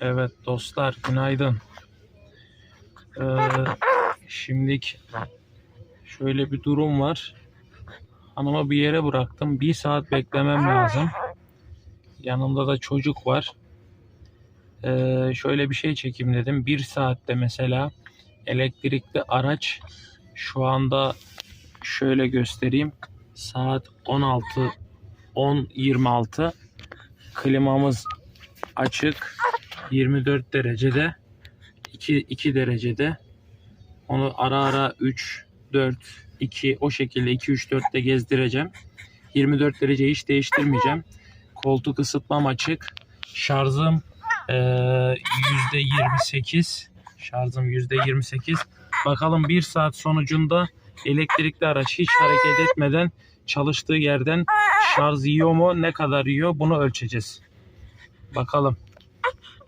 Evet dostlar günaydın. Ee, şimdilik şöyle bir durum var. Hanıma bir yere bıraktım. Bir saat beklemem lazım. Yanımda da çocuk var. Ee, şöyle bir şey çekeyim dedim. Bir saatte mesela elektrikli araç şu anda şöyle göstereyim. Saat 16 10.26 klimamız açık 24 derecede 2, 2 derecede. Onu ara ara 3 4 2 o şekilde 2 3 4'te gezdireceğim. 24 derece hiç değiştirmeyeceğim. Koltuk ısıtmam açık. Şarjım eee, %28 şarjım %28 bakalım 1 saat sonucunda elektrikli araç hiç hareket etmeden çalıştığı yerden şarj yiyor mu ne kadar yiyor bunu ölçeceğiz. Bakalım